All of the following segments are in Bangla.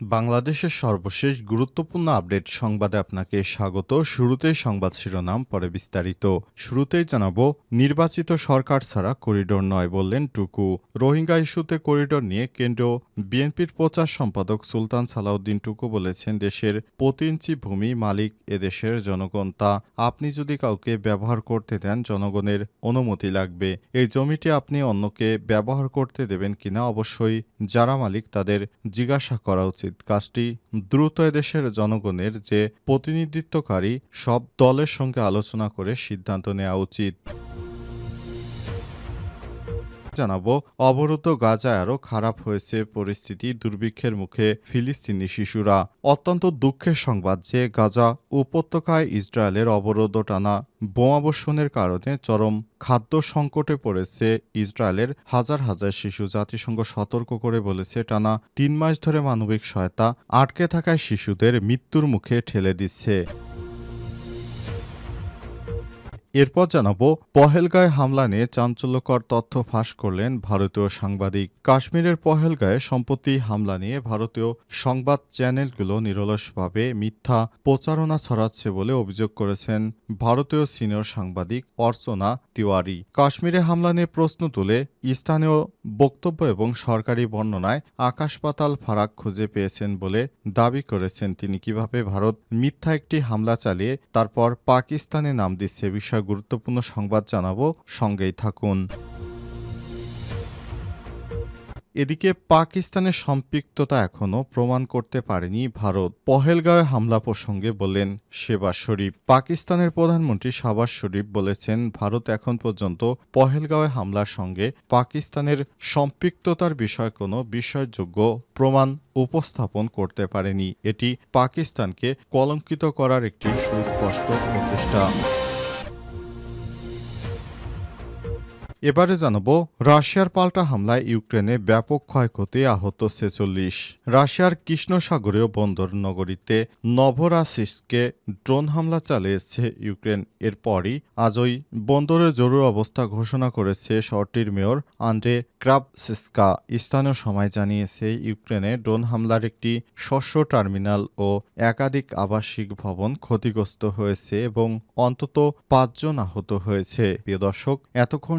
বাংলাদেশের সর্বশেষ গুরুত্বপূর্ণ আপডেট সংবাদে আপনাকে স্বাগত। শুরুতেই সংবাদ শিরোনাম, পরে বিস্তারিত। শুরুতেই জানাব, নির্বাচিত সরকার ছাড়া করিডোর নয় বললেন টুকু। রোহিঙ্গা ইস্যুতে করিডোর নিয়ে কেন্দ্রীয় বিএনপির প্রচার সম্পাদক সুলতান সালাউদ্দিন টুকু বলেছেন, দেশের প্রতি ইঞ্চি ভূমি মালিক এদেশের জনগণ। তা আপনি যদি কাউকে ব্যবহার করতে দেন, জনগণের অনুমতি লাগবে। এই জমিটি আপনি অন্যকে ব্যবহার করতে দেবেন কিনা? অবশ্যই যারা মালিক তাদের জিজ্ঞাসা করা উচিত। কাজটি দ্রুত এদেশের জনগণের যে প্রতিনিধিত্বকারী সব দলের সঙ্গে আলোচনা করে সিদ্ধান্ত নেওয়া উচিত। জানাব অবরুদ্ধ গাজায় আরও খারাপ হয়েছে পরিস্থিতি দুর্ভিক্ষের মুখে ফিলিস্তিনি শিশুরা। অত্যন্ত দুঃখের সংবাদ যে গাজা উপত্যকায় ইসরায়েলের অবরোধ টানা বোমাবর্ষণের কারণে চরম খাদ্য সংকটে পড়েছে ইসরায়েলের হাজার হাজার শিশু। জাতিসংঘ সতর্ক করে বলেছে, টানা তিন মাস ধরে মানবিক সহায়তা আটকে থাকায় শিশুদের মৃত্যুর মুখে ঠেলে দিচ্ছে। এরপর জানাব, পহেলগাঁয়ে হামলা নিয়ে চাঞ্চল্যকর তথ্য ফাঁস করলেন ভারতীয় সাংবাদিক। কাশ্মীরের পহেলগাঁয়ে সম্প্রতি হামলা নিয়ে ভারতীয় সংবাদ চ্যানেলগুলো নিরলসভাবে মিথ্যা প্রচারণা ছড়াচ্ছে বলে অভিযোগ করেছেন ভারতীয় সিনিয়র সাংবাদিক অর্চনা তিওয়ারি। কাশ্মীরে হামলা নিয়ে প্রশ্ন তুলে স্থানীয় বক্তব্য এবং সরকারি বর্ণনায় আকাশ পাতাল ফারাক খুঁজে পেয়েছেন বলে দাবি করেছেন তিনি। কীভাবে ভারত মিথ্যা একটি হামলা চালিয়ে তারপর পাকিস্তানে নাম দিচ্ছে বিষয় গুরুত্বপূর্ণ সংবাদ জানাব, সঙ্গেই থাকুন। এদিকে পাকিস্তানের সম্পৃক্ততা এখনও প্রমাণ করতে পারেনি ভারত। পহেলগাঁওয়ে হামলা প্রসঙ্গে বললেন শেবাজ শরীফ। পাকিস্তানের প্রধানমন্ত্রী শাবাজ শরীফ বলেছেন, ভারত এখন পর্যন্ত পহেলগাঁওয়ে হামলার সঙ্গে পাকিস্তানের সম্পৃক্ততার বিষয়ে কোনো বিষয়যোগ্য প্রমাণ উপস্থাপন করতে পারেনি। এটি পাকিস্তানকে কলঙ্কিত করার একটি সুস্পষ্ট প্রচেষ্টা। এবারে জানাব, রাশিয়ার পাল্টা হামলায় ইউক্রেনে ব্যাপক ক্ষয়ক্ষতি আহত ছেচল্লিশ। রাশিয়ার কৃষ্ণসাগরীয় বন্দর নগরীতে নভরাসিসকে ড্রোন হামলা চালিয়েছে ইউক্রেন। এরপরই আজই বন্দরে জরুরি অবস্থা ঘোষণা করেছে শহরটির মেয়র আন্দ্রে ক্রাবসিস্কা। স্থানীয় সময় জানিয়েছে, ইউক্রেনে ড্রোন হামলার একটি শস্য টার্মিনাল ও একাধিক আবাসিক ভবন ক্ষতিগ্রস্ত হয়েছে এবং অন্তত পাঁচজন আহত হয়েছে। প্রিয় দর্শক, এতক্ষণ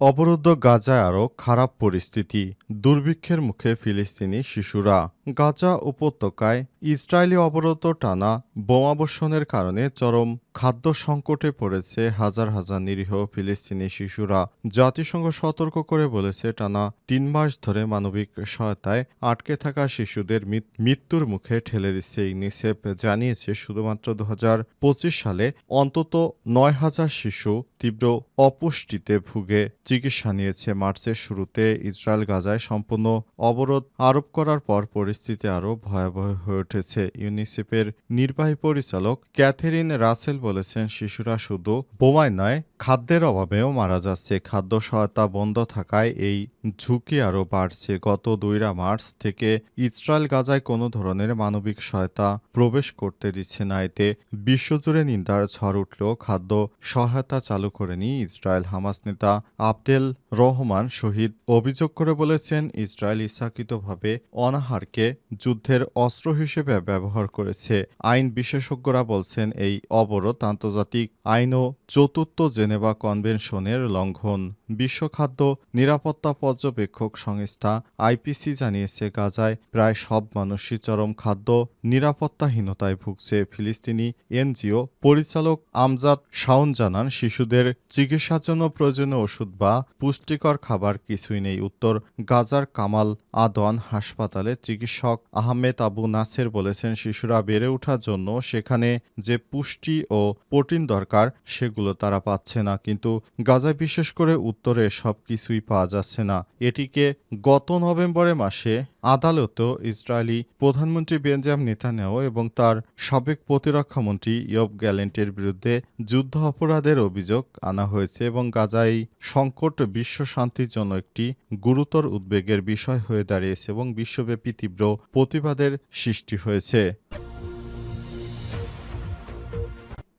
অবরুদ্ধ গাজায় আরও খারাপ পরিস্থিতি দুর্ভিক্ষের মুখে ফিলিস্তিনি শিশুরা। গাজা উপত্যকায় ইসরায়েলি অবরোধ টানা বোমাবর্ষণের কারণে চরম খাদ্য সংকটে পড়েছে হাজার হাজার নিরীহ ফিলিস্তিনি শিশুরা। জাতিসংঘ সতর্ক করে বলেছে, টানা তিন মাস ধরে মানবিক সহায়তায় আটকে থাকা শিশুদের মৃত্যুর মুখে ঠেলে দিচ্ছে ইউনিসেফ। জানিয়েছে, শুধুমাত্র দু হাজার পঁচিশ সালে অন্তত নয় হাজার শিশু তীব্র অপুষ্টিতে ভুগে চিকিৎসা নিয়েছে। মার্চের শুরুতে ইসরায়েল গাজায় সম্পূর্ণ অবরোধ আরোপ করার পর পরিস্থিতি আরও ভয়াবহ হয়ে উঠেছে। ইউনিসেফের নির্বাহী পরিচালক ক্যাথেরিন রাসেল বলেছেন শিশুরা শুধু বোমায় নয় খাদ্যের অভাবেও মারা যাচ্ছে। খাদ্য সহায়তা বন্ধ থাকায় এই ঝুঁকি আরও বাড়ছে। গত দুইরা মার্চ থেকে ইসরায়েল গাজায় কোনো ধরনের মানবিক সহায়তা প্রবেশ করতে দিচ্ছে না। এতে বিশ্বজুড়ে নিন্দার ঝড় উঠলেও খাদ্য সহায়তা চালু করেনি ইসরায়েল। হামাস নেতা আবদেল রহমান শহীদ অভিযোগ করে বলেছেন, ইসরায়েল ইচ্ছাকৃতভাবে অনাহারকে যুদ্ধের অস্ত্র হিসেবে ব্যবহার করেছে। আইন বিশেষজ্ঞরা বলছেন, এই অবরোধ আন্তর্জাতিক আইন ও চতুর্থ জেনেভা কনভেনশনের লঙ্ঘন। বিশ্ব খাদ্য নিরাপত্তা পর্যবেক্ষক সংস্থা আইপিসি জানিয়েছে, গাজায় প্রায় সব মানুষই চরম খাদ্য নিরাপত্তাহীনতায় ভুগছে। ফিলিস্তিনি এনজিও পরিচালক আমজাদ শাওন জানান, শিশুদের চিকিৎসার জন্য প্রয়োজনীয় ওষুধ বা পুষ্টিকর খাবার কিছুই নেই। উত্তর গাজার কামাল আদওয়ান হাসপাতালে চিকিৎসক আহমেদ আবু নাসের বলেছেন, শিশুরা বেড়ে ওঠার জন্য সেখানে যে পুষ্টি ও প্রোটিন দরকার, সেগুলো তারা পাচ্ছে না, কিন্তু গাজায় বিশেষ করে উত্তরে সব কিছুই পাওয়া যাচ্ছে না। এটিকে গত নভেম্বরের মাসে আদালতেও ইসরায়েলি প্রধানমন্ত্রী বেঞ্জাম নেতানিয়াহু এবং তার সাবেক প্রতিরক্ষা মন্ত্রী ইয়ব গ্যালেন্টের বিরুদ্ধে যুদ্ধ অপরাধের অভিযোগ আনা হয়েছে এবং গাজায় সংকট, বিশ্ব শান্তির জন্য একটি গুরুতর উদ্বেগের বিষয় হয়ে দাঁড়িয়েছে এবং বিশ্বব্যাপী তীব্র প্রতিবাদের সৃষ্টি হয়েছে।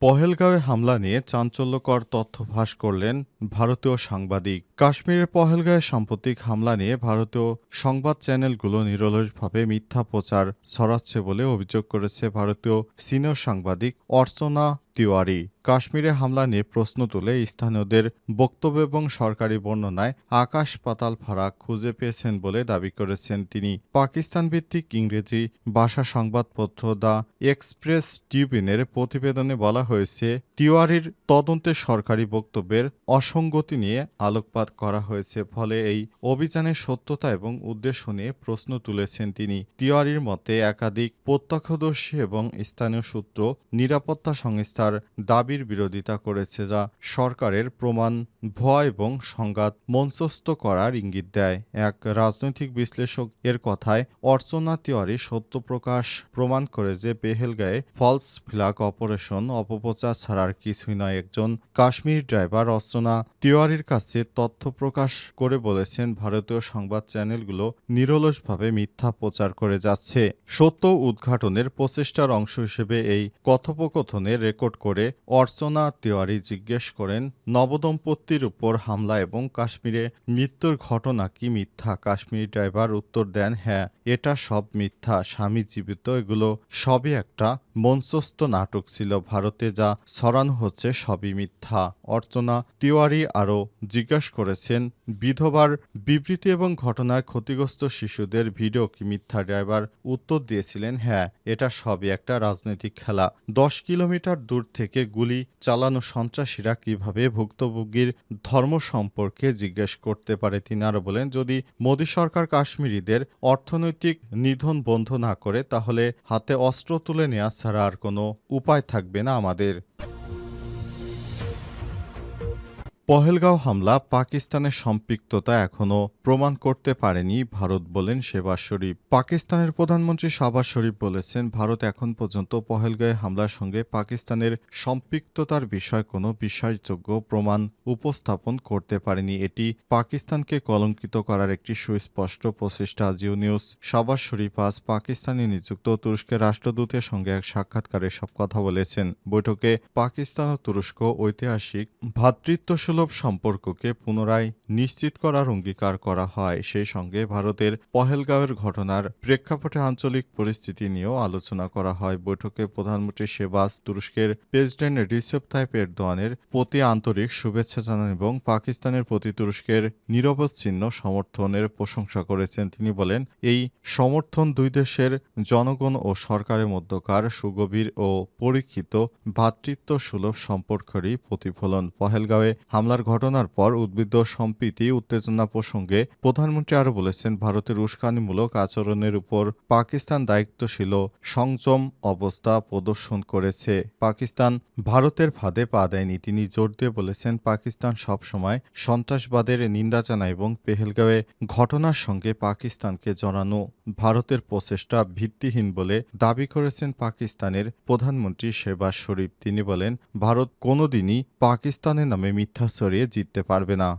পহেলগাঁওয়ে হামলা নিয়ে চাঞ্চল্যকর তথ্য ভাস করলেন ভারতীয় সাংবাদিক। কাশ্মীরের পহেলগাঁয়ে সাম্প্রতিক হামলা নিয়ে ভারতীয় সংবাদ চ্যানেলগুলো নিরলসভাবে মিথ্যা প্রচার ছড়াচ্ছে বলে অভিযোগ করেছে ভারতীয় সিনিয়র সাংবাদিক অর্চনা তিওয়ারি কাশ্মীরে হামলা নিয়ে প্রশ্ন তুলে স্থানীয়দের বক্তব্য এবং সরকারি বর্ণনায় আকাশ পাতাল ফারাক খুঁজে পেয়েছেন বলে দাবি করেছেন তিনি। পাকিস্তান ভিত্তিক ইংরেজি ভাষা সংবাদপত্র দ্য এক্সপ্রেস টিউবিনের প্রতিবেদনে বলা হয়েছে, তিওয়ারির তদন্তে সরকারি বক্তব্যের অসঙ্গতি নিয়ে আলোকপাত করা হয়েছে, ফলে এই অভিযানের সত্যতা এবং উদ্দেশ্য নিয়ে প্রশ্ন তুলেছেন তিনি। তিওয়ারির মতে একাধিক প্রত্যক্ষদর্শী এবং স্থানীয় সূত্র নিরাপত্তা সংস্থার দাবির বিরোধিতা করেছে যা সরকারের প্রমাণ, ভয় এবং সংঘাত মঞ্চস্থ করার ইঙ্গিত দেয়। এক রাজনৈতিক বিশ্লেষক এর কথায়, অর্চনা তিওয়ারি সত্য প্রকাশ প্রমাণ করে যে পেহেলগায়ে ফলস ফ্ল্যাগ অপারেশন অপপ্রচার ছাড়ার কিছুই নয়। একজন কাশ্মীর ড্রাইভার অর্চনা তিওয়ারির কাছে তথ্য প্রকাশ করে বলেছেন, ভারতীয় সংবাদ চ্যানেলগুলো নিরলসভাবে মিথ্যা প্রচার করে যাচ্ছে। সত্য উদ্ঘাটনের প্রচেষ্টার অংশ হিসেবে এই কথোপকথনে রেকর্ড করে অর্চনা তিওয়ারি জিজ্ঞেস করেন, নবদম্পতির উপর হামলা এবং কাশ্মীরে মৃত্যুর ঘটনা কি মিথ্যা? কাশ্মীরি ড্রাইভার উত্তর দেন হ্যাঁ এটা সব মিথ্যা, স্বামী জীবিত, এগুলো সবই একটা মঞ্চস্থ নাটক ছিল ভারতে যা ছড়ানো হচ্ছে সবই মিথ্যা। অর্চনা তিওয়ারি আরও জিজ্ঞাসা করেছেন, বিধবার বিবৃতি এবং ঘটনায় ক্ষতিগ্রস্ত শিশুদের ভিডিও কি মিথ্যা? ড্রাইভার উত্তর দিয়েছিলেন হ্যাঁ এটা সবই একটা রাজনৈতিক খেলা। দশ কিলোমিটার দূর থেকে গুলি চালানো সন্ত্রাসীরা কীভাবে ভুক্তভোগীর ধর্ম সম্পর্কে জিজ্ঞেস করতে পারে তিনি আরও বলেন, যদি মোদী সরকার কাশ্মীরিদের অর্থনৈতিক নিধন বন্ধ না করে, তাহলে হাতে অস্ত্র তুলে নেওয়া ছাড়া আর কোনো উপায় থাকবে না আমাদের। পহেলগাঁও হামলা পাকিস্তানের সম্পৃক্ততা এখনও প্রমাণ করতে পারেনি ভারত বলেন শেবাজ শরীফ। পাকিস্তানের প্রধানমন্ত্রী শাহবাজ শরীফ বলেছেন, ভারত এখন পর্যন্ত পহেলগাঁয়ে হামলার সঙ্গে পাকিস্তানের সম্পৃক্ততার বিষয় কোনো বিশ্বাসযোগ্য প্রমাণ উপস্থাপন করতে পারেনি। এটি পাকিস্তানকে কলঙ্কিত করার একটি সুস্পষ্ট প্রচেষ্টা। জিও নিউজ শাহবাজ শরীফ আজ পাকিস্তানে নিযুক্ত তুরস্কের রাষ্ট্রদূতের সঙ্গে এক সাক্ষাৎকারে সব কথা বলেছেন। বৈঠকে পাকিস্তান ও তুরস্ক ঐতিহাসিক ভ্রাতৃত্বসুলভ সম্পর্ককে পুনরায় নিশ্চিত করার অঙ্গীকার করা হয়। সেই সঙ্গে ভারতের পহেলগাঁওয়ের ঘটনার প্রেক্ষাপটে আঞ্চলিক পরিস্থিতি নিয়েও আলোচনা করা হয়। বৈঠকে প্রধানমন্ত্রী শেবাজ তুরস্কের প্রেসিডেন্ট রিসেপ তাইপ এরদোয়ানের প্রতি আন্তরিক শুভেচ্ছা জানান এবং পাকিস্তানের প্রতি তুরস্কের নিরবচ্ছিন্ন সমর্থনের প্রশংসা করেছেন। তিনি বলেন, এই সমর্থন দুই দেশের জনগণ ও সরকারের মধ্যকার সুগভীর ও পরীক্ষিত ভ্রাতৃত্ব সুলভ সম্পর্কেরই প্রতিফলন। পহেলগাঁওয়ে হামলার ঘটনার পর উদ্ভিদ সম্প্রীতি উত্তেজনা প্রসঙ্গে প্রধানমন্ত্রী আরও বলেছেন, ভারতের উস্কানিমূলক আচরণের উপর পাকিস্তান দায়িত্বশীল, সংযম অবস্থা প্রদর্শন করেছে। পাকিস্তান ভারতের ফাঁদে পা দেয়নি। তিনি জোর দিয়ে বলেছেন, পাকিস্তান সবসময় সন্ত্রাসবাদের নিন্দা জানায় এবং পেহেলগাঁওয়ে ঘটনার সঙ্গে পাকিস্তানকে জড়ানো। ভারতের প্রচেষ্টা ভিত্তিহীন বলে দাবি করেছেন পাকিস্তানের প্রধানমন্ত্রী শেবাজ শরীফ। তিনি বলেন, ভারত কোনোদিনই পাকিস্তানের নামে মিথ্যা ছড়িয়ে জিততে পারবে না।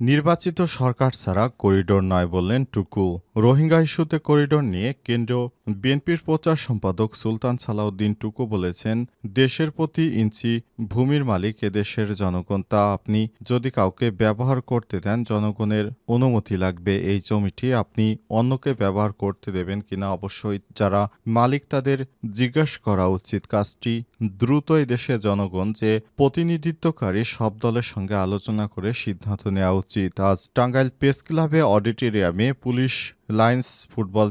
নির্বাচিত সরকার ছাড়া করিডোর নয় বললেন টুকু। রোহিঙ্গা ইস্যুতে করিডোর নিয়ে কেন্দ্রীয় বিএনপির প্রচার সম্পাদক সুলতান সালাউদ্দিন টুকু বলেছেন, দেশের প্রতি ইঞ্চি ভূমির মালিক এদেশের জনগণ। তা আপনি যদি কাউকে ব্যবহার করতে দেন, জনগণের অনুমতি লাগবে। এই জমিটি আপনি অন্যকে ব্যবহার করতে দেবেন কিনা অবশ্যই যারা মালিক তাদের জিজ্ঞাসা করা উচিত। কাজটি দ্রুত এই দেশের জনগণ যে প্রতিনিধিত্বকারী, সব দলের সঙ্গে আলোচনা করে সিদ্ধান্ত নেওয়া উচিত। আজ টাঙ্গাইল প্রেস ক্লাবে অডিটোরিয়ামে পুলিশ লায়ন্স ফুটবল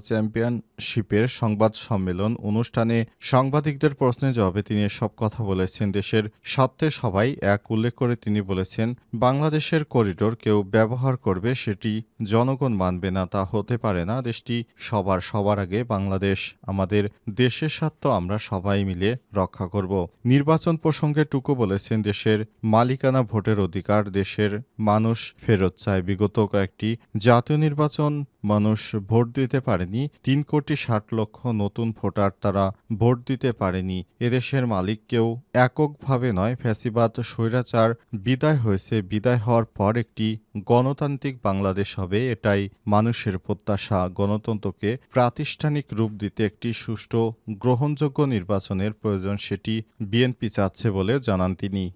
চ্যাম্পিয়নশিপের সংবাদ সম্মেলন অনুষ্ঠানে সাংবাদিকদের প্রশ্নের জবাবে তিনি এসব কথা বলেছেন। দেশের স্বার্থে সবাই এক উল্লেখ করে তিনি বলেছেন, বাংলাদেশের করিডোর কেউ ব্যবহার করবে সেটি জনগণ মানবে না, তা হতে পারে না। দেশটি সবার সবার আগে বাংলাদেশ, আমাদের দেশের স্বার্থ আমরা সবাই মিলে রক্ষা করব। নির্বাচন প্রসঙ্গে টুকু বলেছেন, দেশের মালিকানা ভোটের অধিকার দেশের মানুষ ফেরত চায়। বিগত কয়েকটি জাতীয় নির্বাচন মানুষ ভোট দিতে পারেনি। তিন কোটি ষাট লক্ষ নতুন ভোটার তারা ভোট দিতে পারেনি। এদেশের মালিক কেউ এককভাবে নয়, ফ্যাসিবাদ, স্বৈরাচার, বিদায় হয়েছে। বিদায় হওয়ার পর একটি গণতান্ত্রিক বাংলাদেশ হবে, এটাই মানুষের প্রত্যাশা। গণতন্ত্রকে প্রাতিষ্ঠানিক রূপ দিতে একটি সুষ্ঠু, গ্রহণযোগ্য নির্বাচনের প্রয়োজন, সেটি বিএনপি চাচ্ছে বলে জানান তিনি।